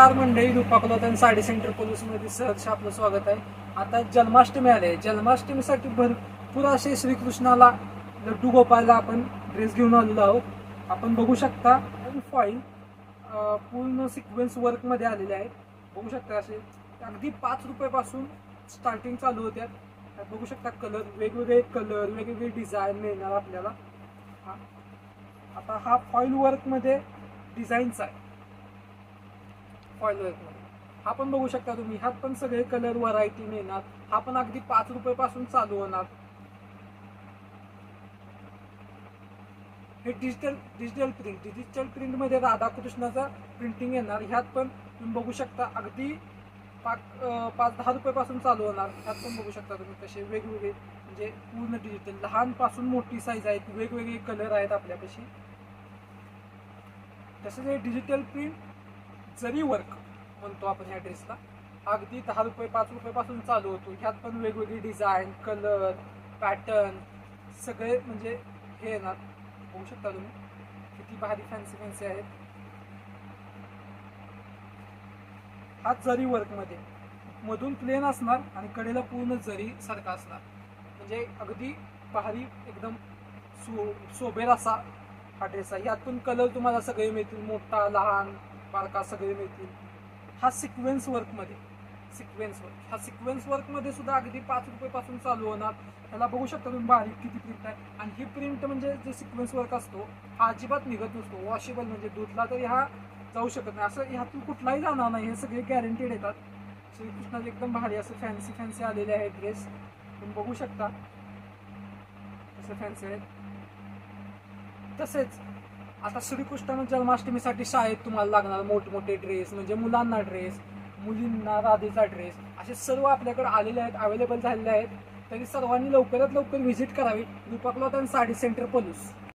चार मंडळी रुपाकलोत आणि साडी सेंटर पोलीसमध्ये सहर्ष आपलं स्वागत आहे. आता जन्माष्टमी आले जन्माष्टमीसाठी भरपूर असे श्रीकृष्णाला लड्डू गोपाळला आपण ड्रेस घेऊन आलेलो आहोत. आपण बघू शकता फॉईल पूर्ण सिक्वेन्स वर्कमध्ये आलेले आहेत. बघू शकता असे अगदी पाच रुपयापासून स्टार्टिंग चालू होत्या. बघू शकता कलर वेगवेगळे कलर वेगवेगळे डिझाईन मिळणार आपल्याला. आता हा फॉईल वर्कमध्ये डिझाईनचा आहे फॉईल वेगमध्ये हा पण बघू शकता तुम्ही ह्यात पण सगळे कलर व्हरायटी मिळणार. हा पण अगदी पाच रुपये पासून चालू होणार. हे डिजिटल डिजिटल प्रिंट डिजिटल प्रिंटमध्ये राधाकृष्णाचा प्रिंटिंग येणार. ह्यात पण तुम्ही बघू शकता अगदी पाच पाच दहा रुपयापासून चालू होणार. ह्यात पण बघू शकता तुम्ही कसे वेगवेगळे म्हणजे पूर्ण डिजिटल लहानपासून मोठी साईज आहेत वेगवेगळे कलर आहेत आपल्यापाशी. तसेच हे डिजिटल प्रिंट जरी वर्क म्हणतो आपण ह्या ड्रेसला अगदी दहा रुपये पाच रुपयापासून चालू होतो. ह्यात पण वेगवेगळी डिझाईन कलर पॅटर्न सगळे म्हणजे हे येणार. होऊ शकता तुम्ही. किती भारी फॅन्सी फॅन्सी आहेत. हा जरी वर्कमध्ये मधून प्लेन असणार आणि कडेला पूर्ण जरी सारखा असणार. म्हणजे अगदी भारी एकदम सो सोबेर असा हा ड्रेस आहे. यातून कलर तुम्हाला सगळे मिळतील. मोठा लहान बालका सगळे मिळतील. हा सिक्वेन्स वर्कमध्ये सिक्वेन्स वर्क हा सिक्वेन्स वर्कमध्ये सुद्धा अगदी पाच रुपयेपासून चालू होणार. त्याला बघू शकता तुम्ही बारीक किती प्रिंट आहे. आणि ही प्रिंट म्हणजे जे सिक्वेन्स वर्क असतो हा अजिबात निघत नसतो. वॉशेबल म्हणजे दूधला तरी हा जाऊ शकत नाही. असं ह्यातून कुठलाही जाणार नाही. हे सगळे गॅरंटेड येतात. श्रीकृष्णाचे एकदम भारी असं फॅन्सी फॅन्सी आलेले आहेत ड्रेस तुम्ही बघू शकता. असं फॅन्सी आहेत. तसेच आता श्रीकृष्ण जन्माष्टमीसाठी शाळेत तुम्हाला लागणार मोठमोठे ड्रेस म्हणजे मुलांना ड्रेस मुलींना राधेचा ड्रेस असे सर्व आपल्याकडे आलेले आहेत अवेलेबल झालेले आहेत. तरी सर्वांनी लवकरात लवकर व्हिजिट करावी. Rupa cloth sari centre police.